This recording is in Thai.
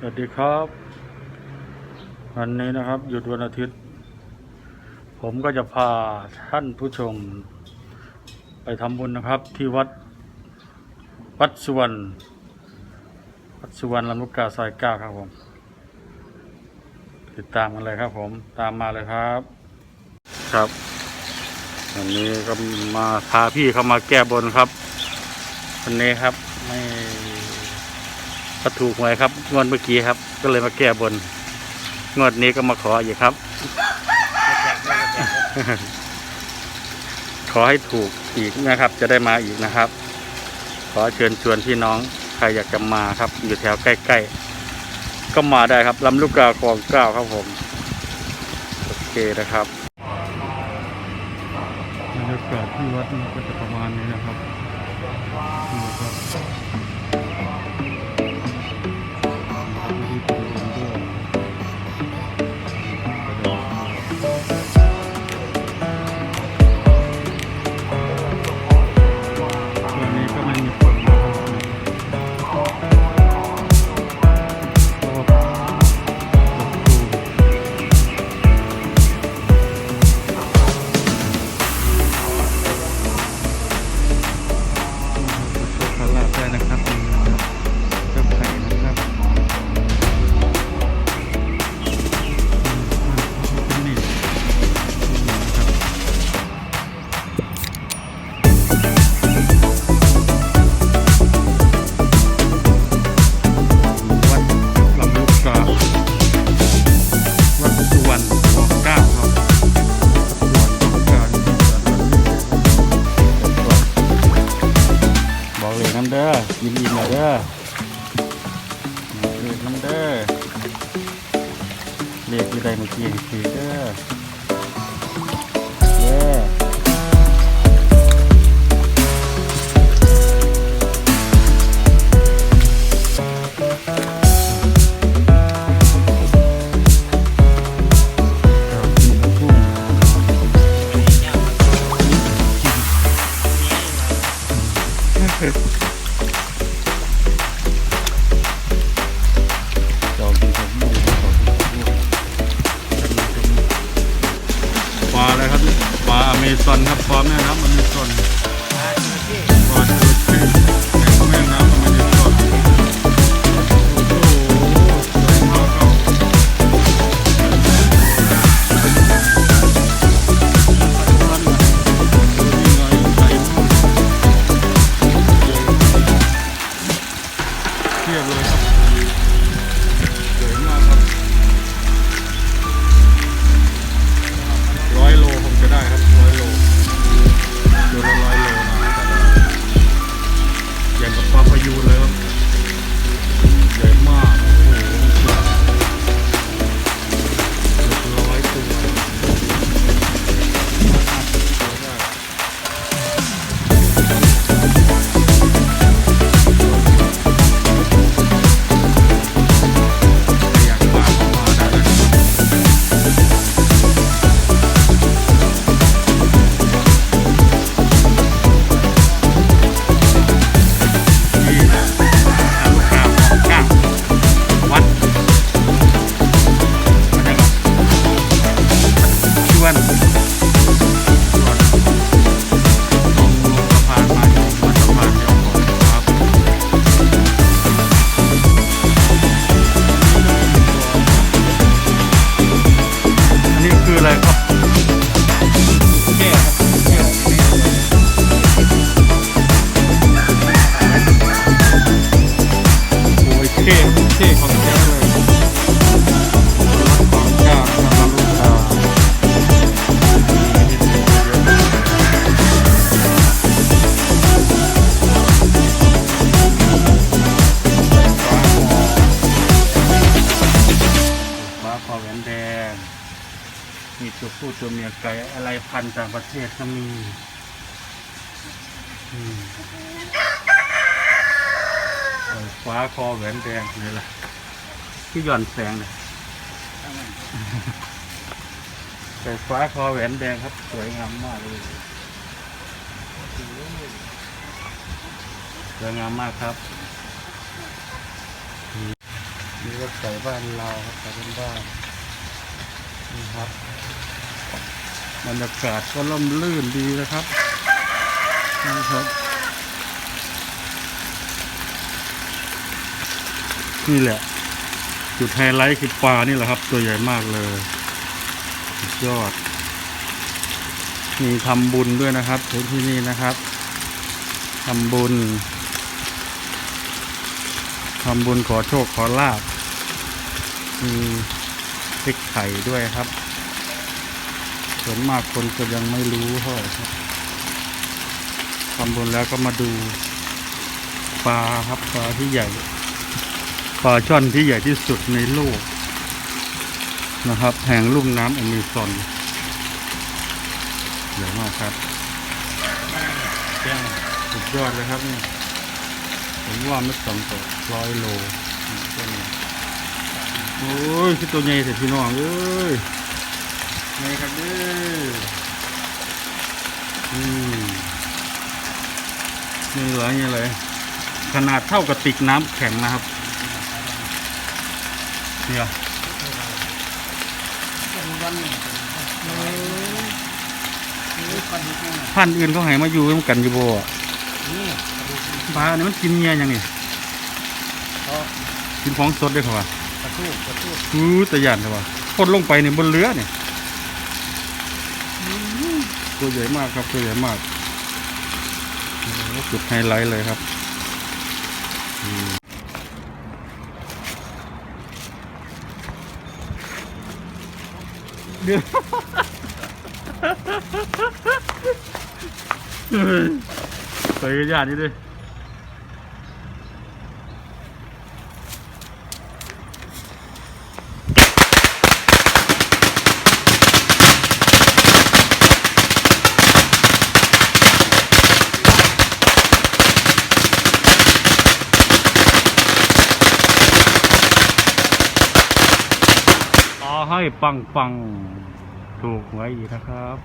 สวัสดีครับ วันนี้นะครับหยุดวันอาทิตย์ ผมก็จะพาท่านผู้ชม ไปทำบุญนะครับ ที่วัด วัดสุวรรณวัดสุวรรณลำลูกกาซอยเก้าครับผม ติดตามกันเลยครับ ผมตามมาเลยครับ ครับวันนี้ก็มาพาพี่เขามาแก้บนครับวันนี้ครับไม่ ก็ถูกหวยครับ งวดเมื่อกี้ครับ ก็เลยมาแก้บน งวดนี้ก็มาขออีกครับ ขอให้ถูกอีกนะครับ จะได้มาอีกนะครับ ขอเชิญชวนพี่น้องใครอยากจะมาครับ อยู่แถวใกล้ๆ ก็มาได้ครับลำลูกกาคลองเก้าครับผมโอเคนะครับบรรยากาศที่วัดนี่ก็จะประมาณนี้นะครับำเด้อยินดีมาเด้อบอกเลยน้ำเด้อเลียกที่ใดเมื่อกี้คือเด้อ ซอนครับปลาแม่น้ำอเมซอน พันธุ์ต่างประเทศก็มีอืมไอ้ฟ้าคอแหวนแดงนี่แหละที่หย่อนแสงเนี่ยไก่ฟ้าคอแหวนแดงครับ สวยงามมากเลยสวยงามมากครับนี่ก็ไก่บ้านเราครับไก่บ้านบ้านนี่ครับ บรรยากาศก็ร่มรื่นดีนะครับนี่ครับ นี่แหละ จุดไฮไลท์คือปลานี่แหละครับ ตัวใหญ่มากเลยยอด มีทำบุญด้วยนะครับที่นี่นะครับทำบุญทำบุญขอโชคขอลาบมีพริกไข่ด้วยครับ ส่วนมากคนก็ยังไม่รู้เท่าไหร่ครับทำบุญแล้วก็มาดูปลาครับปลาที่ใหญ่ปลาช่อนที่ใหญ่ที่สุดในโลกนะครับแห่งลุ่มน้ำอเมซอนใหญ่มากครับแก้งสุดยอดเลยครับนี่ผมว่าไม่ต่ำกว่าร้อยโลโอ้ยคือตัวใหญ่แต่พี่น้องเอ้ย ไงครับเด้ออืมนี่เหรอนี่เลย ขนาดเท่ากับติกน้ำแข็งนะครับ เนี่ยวันหนึ่งนี่ปันนี้พันธุ์อื่นเขาให้มาอยู่ร่วมกันอยู่บ่อะนี่ปลาเนี่ยมันกินเงี้ยยังนี่ก็กินของสดได้เขาว่ากระทู้กระทู้อู้แต่ยานเขาว่าพ่นลงไปเนี่ยบนเรือเนี่ย ตัวใหญ่มากครับตัวใหญ่มากจุดไฮไลท์เลยครับอืมเดี๋ยวเฮ้ยไปกันยานนี่ดิขอ ปังปังถูกไว้อีกนะครับ